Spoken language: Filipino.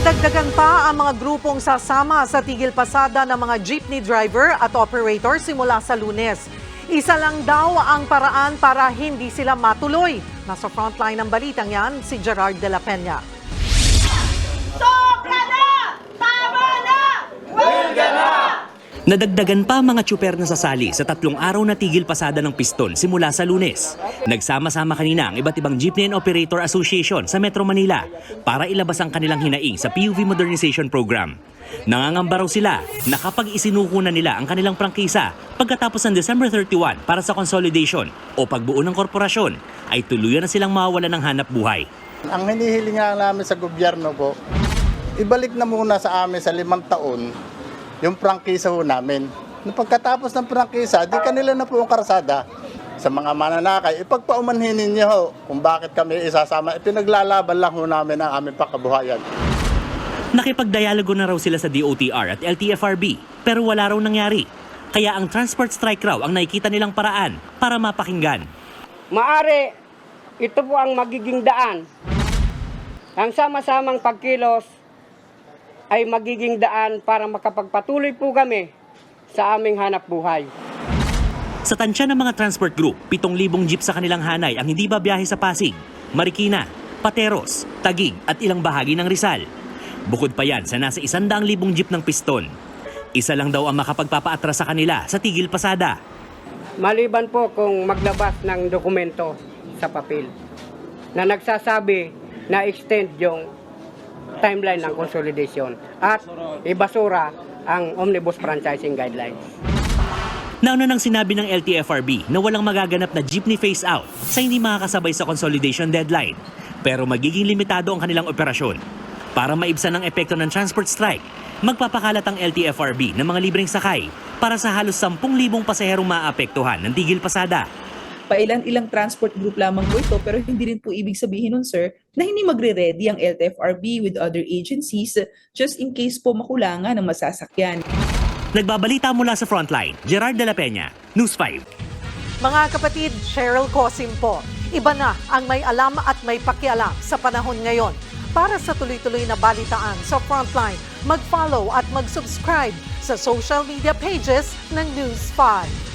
Nadagdagan pa ang mga grupong sasama sa tigil pasada ng mga jeepney driver at operator simula sa lunes. Isa lang daw ang paraan para hindi sila matuloy. Nasa frontline ng balitang yan, si Gerard de la Peña. Sobra na! Tama na! Huwag Nadagdagan pa mga tsuper na sasali sa tatlong araw na tigil pasada ng piston simula sa lunes. Nagsama-sama kanina ang iba't ibang Jeepney and Operator Association sa Metro Manila para ilabas ang kanilang hinaing sa PUV Modernization Program. Nangangamba raw sila na kapag isinuko na nila ang kanilang prangkisa pagkatapos ng December 31 para sa consolidation o pagbuo ng korporasyon, ay tuluyan na silang mawawalan ng hanap buhay. Ang hinihiling nga namin sa gobyerno po, ibalik na muna sa amin sa limang taon yung prangkisa ho namin. Nung pagkatapos ng prangkisa, di kanila na po ang karasada. Sa mga mananakay, ipagpaumanhin ninyo ho kung bakit kami isasama. Ipinaglalaban lang ho namin ang aming pakabuhayan. Nakipagdialogo na raw sila sa DOTR at LTFRB pero wala raw nangyari. Kaya ang transport strike raw ang nakikita nilang paraan para mapakinggan. Maari, ito po ang magiging daan. Ang sama-samang pagkilos ay magiging daan para makapagpatuloy po kami sa aming hanap buhay. Sa tansya ng mga transport group, 7,000 jeep sa kanilang hanay ang hindi babiyahe sa Pasig, Marikina, Pateros, Tagig at ilang bahagi ng Rizal. Bukod pa yan sa nasa 100,000 jeep ng piston. Isa lang daw ang makapagpapaatras sa kanila sa tigil pasada. Maliban po kung maglabas ng dokumento sa papel na nagsasabi na extend yung timeline ng consolidation at ibasura ang Omnibus Franchising Guidelines. Nauna nang sinabi ng LTFRB na walang magaganap na jeepney phase out sa hindi makakasabay sa consolidation deadline. Pero magiging limitado ang kanilang operasyon. Para maibsan ang epekto ng transport strike, magpapakalat ang LTFRB ng mga libreng sakay para sa halos 10,000 pasaherong maapektuhan ng tigil pasada. pailan-ilang transport group lamang po ito pero hindi rin po ibig sabihin nun sir na hindi magre-ready ang LTFRB with other agencies just in case po makulangan ng masasakyan. Nagbabalita mula sa frontline, Gerard de la Peña, News 5. Mga kapatid, Cheryl Cosim po. Iba na ang may alam at may pakialam sa panahon ngayon. Para sa tuloy-tuloy na balitaan sa Frontline, mag-follow at mag-subscribe sa social media pages ng News 5.